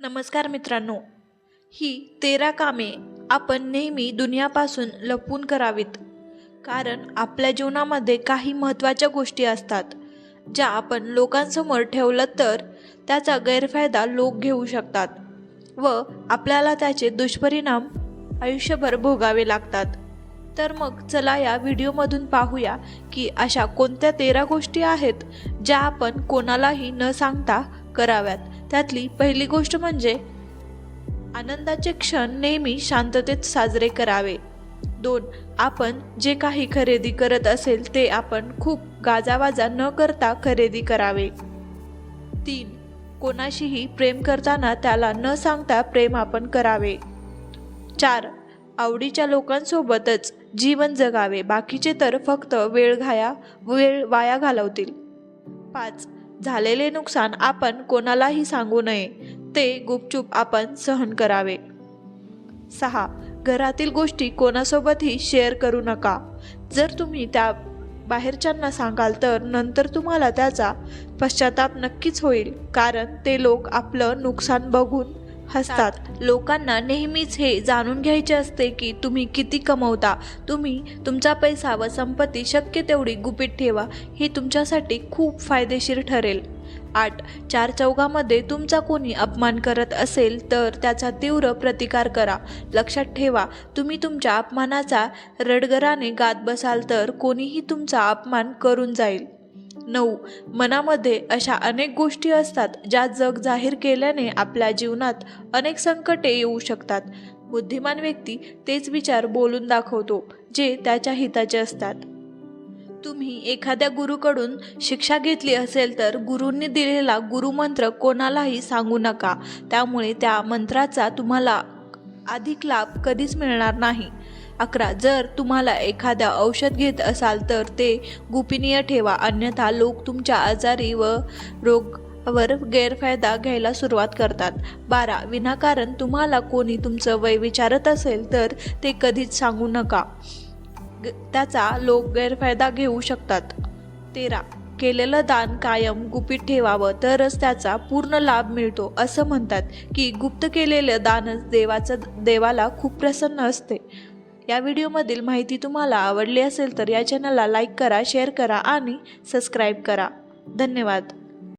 नमस्कार मित्रांनो ही तेरा कामे आपण नेहमी दुनियापासून लपवून करावीत. कारण आपल्या जीवनामध्ये काही महत्त्वाच्या गोष्टी असतात ज्या आपण लोकांसमोर ठेवलं तर त्याचा गैरफायदा लोक घेऊ शकतात व आपल्याला त्याचे दुष्परिणाम आयुष्यभर भोगावे लागतात. तर मग चला या व्हिडिओमधून पाहूया की अशा कोणत्या तेरा गोष्टी आहेत ज्या आपण कोणालाही न सांगता कराव्यात. त्यातली पहिली गोष्ट म्हणजे आनंदाचे क्षण नेहमी शांततेत साजरे करावे. दोन आपण जे काही खरेदी करत असेल ते आपण खूप गाजावाजा न करता खरेदी करावे. तीन कोणाशीही प्रेम करताना त्याला न सांगता प्रेम आपण करावे. चार आवडीच्या लोकांसोबतच जीवन जगावे. बाकीचे तर फक्त वेळ घाया वेळ वाया घालवतील. पाच झालेले नुकसान आपण कोणालाही सांगू नये ते गुपचूप आपण सहन करावे. सहा. घरातील गोष्टी कोणासोबतही शेअर करू नका. जर तुम्ही त्या बाहेरच्यांना सांगाल तर नंतर तुम्हाला त्याचा पश्चाताप नक्कीच होईल कारण ते लोक आपलं नुकसान बघून हसतात. लोकांना नेहमीच हे जाणून घ्यायचे असते की तुम्ही किती कमवता. तुम्ही तुमचा पैसा व संपत्ती शक्य तेवढी गुपित ठेवा. हे तुमच्यासाठी खूप फायदेशीर ठरेल. आठ चार चौघामध्ये तुमचा कोणी अपमान करत असेल तर त्याचा तीव्र प्रतिकार करा. लक्षात ठेवा तुम्ही तुमच्या अपमानाचा रडगराने गात बसाल तर कोणीही तुमचा अपमान करून जाईल. नऊ. मनामध्ये अशा अनेक गोष्टी असतात ज्या जग जाहीर केल्याने आपल्या जीवनात अनेक संकटे येऊ शकतात. बुद्धिमान व्यक्ती तेच विचार बोलून दाखवतो जे त्याच्या हिताचे असतात. तुम्ही एखाद्या गुरुकडून शिक्षा घेतली असेल तर गुरूंनी दिलेला गुरुमंत्र कोणालाही सांगू नका. त्यामुळे त्या मंत्राचा तुम्हाला अधिक लाभ कधीच मिळणार नाही. अकरा. जर तुम्हाला एखाद्या औषध घेत असाल तर ते गोपनीय ठेवा. अन्यथा लोक तुमच्या आजारी व रोगावर गैरफायदा घ्यायला सुरुवात करतात. बारा. विनाकारण तुम्हाला कोणी तुमचं वय विचारत असेल तर ते कधीच सांगू नका. ग- त्याचा लोक गैरफायदा घेऊ शकतात. तेरा. केलेलं दान कायम गुपित ठेवावं. तरच त्याचा पूर्ण लाभ मिळतो. असं म्हणतात की गुप्त केलेलं दानच देवाचं देवाला खूप प्रसन्न असते. या व्हिडिओमधील माहिती तुम्हाला आवडली असेल तर या चॅनलला लाईक करा शेअर करा आणि सबस्क्राईब करा. धन्यवाद.